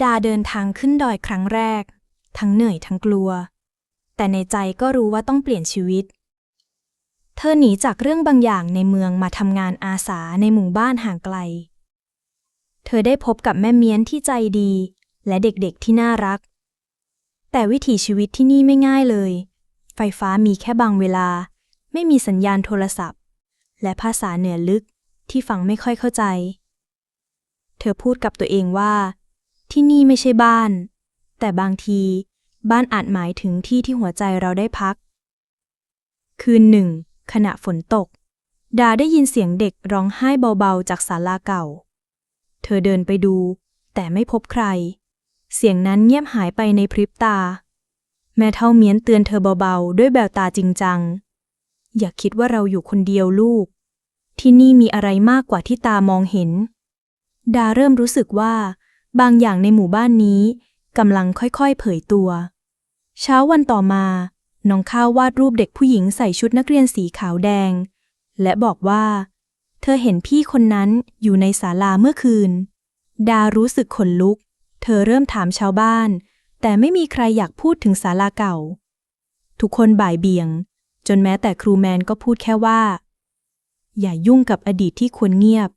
ดาเดินทางขึ้นดอยครั้งแรก ทั้งเหนื่อยทั้งกลัว แต่ในใจก็รู้ว่าต้องเปลี่ยนชีวิต เธอหนีจากเรื่องบางอย่างในเมืองมาทำงานอาสาในหมู่บ้านห่างไกล เธอได้พบกับแม่เมียนที่ใจดี และเด็กๆที่น่ารัก แต่วิถีชีวิตที่นี่ไม่ง่ายเลย ไฟฟ้ามีแค่บางเวลา ไม่มีสัญญาณโทรศัพท์ และภาษาเหนือลึกที่ฟังไม่ค่อยเข้าใจ เธอพูดกับตัวเองว่า ที่นี่ไม่ใช่บ้าน แต่บางที บ้านอาจหมายถึงที่ที่หัวใจเราได้พัก คืนหนึ่ง ขณะฝนตก ดาได้ยินเสียงเด็กร้องไห้เบาๆจากศาลาเก่า เธอเดินไปดู แต่ไม่พบใคร เสียงนั้นเงียบหายไปในพริบตา แม่เท่าเมียนเตือนเธอเบาๆ ด้วยแววตาจริงจัง อย่าคิดว่าเราอยู่คนเดียวลูก ที่นี่มีอะไรมากกว่าที่ตามองเห็น ดาเริ่มรู้สึกว่า บางอย่างในหมู่บ้านนี้กำลังค่อยๆ เผยตัว เช้าวันต่อมา น้องข้าววาดรูปเด็กผู้หญิงใส่ชุดนักเรียนสีขาวแดง และบอกว่า เธอเห็นพี่คนนั้นอยู่ในศาลาเมื่อคืน ดารู้สึกขนลุก เธอเริ่มถามชาวบ้าน แต่ไม่มีใครอยากพูดถึงศาลาเก่า ทุกคนบ่ายเบี่ยง จนแม้แต่ครูแมนก็พูดแค่ว่า อย่ายุ่งกับอดีตที่ควรเงียบ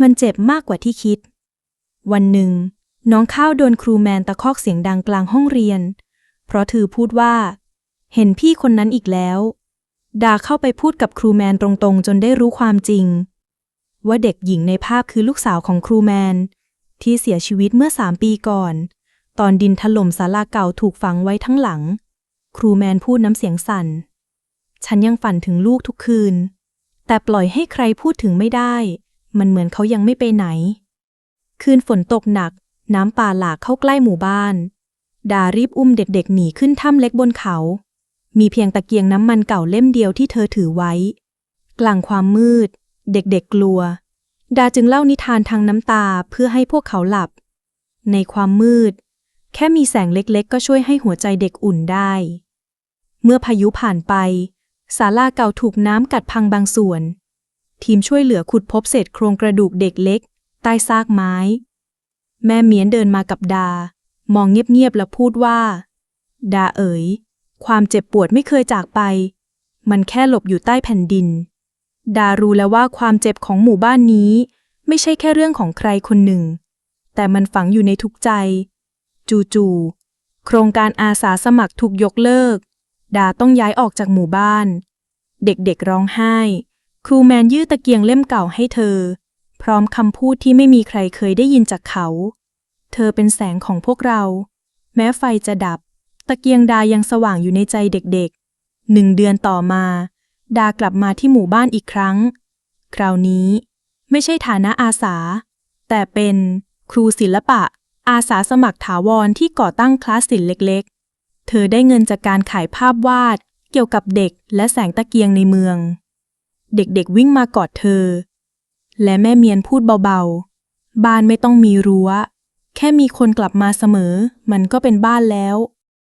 มันเจ็บมากกว่าที่คิด วันหนึ่ง น้องข้าวโดนครูแมนตะคอกเสียงดังกลางห้องเรียน เพราะเธอพูดว่า เห็นพี่คนนั้นอีกแล้ว ดาเข้าไปพูดกับครูแมนตรงๆ จนได้รู้ความจริง ว่าเด็กหญิงในภาพคือลูกสาวของครูแมน ที่เสียชีวิตเมื่อสามปีก่อน ตอนดินถล่มศาลาเก่าถูกฝังไว้ทั้งหลัง ครูแมนพูดน้ำเสียงสั่น ฉันยังฝันถึงลูกทุกคืน แต่ปล่อยให้ใครพูดถึงไม่ได้ มันเหมือนเขายังไม่ไปไหน คืนฝนตกหนัก น้ำป่าหลากเข้าใกล้หมู่บ้าน ดารีบอุ้มเด็กๆ หนีขึ้นถ้ำเล็กบนเขา มีเพียงตะเกียงน้ำมันเก่าเล่มเดียวที่เธอถือไว้ กลางความมืด เด็กๆกลัว ดาจึงเล่านิทานทางน้ำตาเพื่อให้พวกเขาหลับ ในความมืด แค่มีแสงเล็กๆ ก็ช่วยให้หัวใจเด็กอุ่นได้ เมื่อพายุผ่านไปศาลาเก่าถูกน้ำกัดพังบางส่วน ทีมช่วยเหลือขุดพบเศษโครงกระดูกเด็กเล็ก ใต้ซากไม้ แม่เมียนเดินมากับดา มองเงียบๆแล้วพูดว่า ดาเอ๋ย ความเจ็บปวดไม่เคยจากไป มันแค่หลบอยู่ใต้แผ่นดิน ดารู้แล้วว่าความเจ็บของหมู่บ้านนี้ ไม่ใช่แค่เรื่องของใครคนหนึ่ง แต่มันฝังอยู่ในทุกใจ จู่ๆโครงการอาสาสมัครถูกยกเลิก ดาต้องย้ายออกจากหมู่บ้าน เด็กๆร้องไห้ ครูแมนยื่อตะเกียงเล่มเก่าให้เธอ พร้อมคำพูดที่ไม่มีใครเคยได้ยินจากเขา เธอเป็นแสงของพวกเรา แม้ไฟจะดับ ตะเกียงดายังสว่างอยู่ในใจเด็กๆ หนึ่งเดือนต่อมา ดากลับมาที่หมู่บ้านอีกครั้ง คราวนี้ไม่ใช่ฐานะอาสา แต่เป็นครูศิลปะ อาสาสมัครถาวรที่ก่อตั้งคลาสศิลป์เล็ก ๆ เธอได้เงินจากการขายภาพวาดเกี่ยวกับเด็กและแสงตะเกียงในเมือง เด็กๆวิ่งมากอดเธอ และแม่เมียนพูดเบาๆ บ้านไม่ต้องมีรั้ว แค่มีคนกลับมาเสมอ มันก็เป็นบ้านแล้ว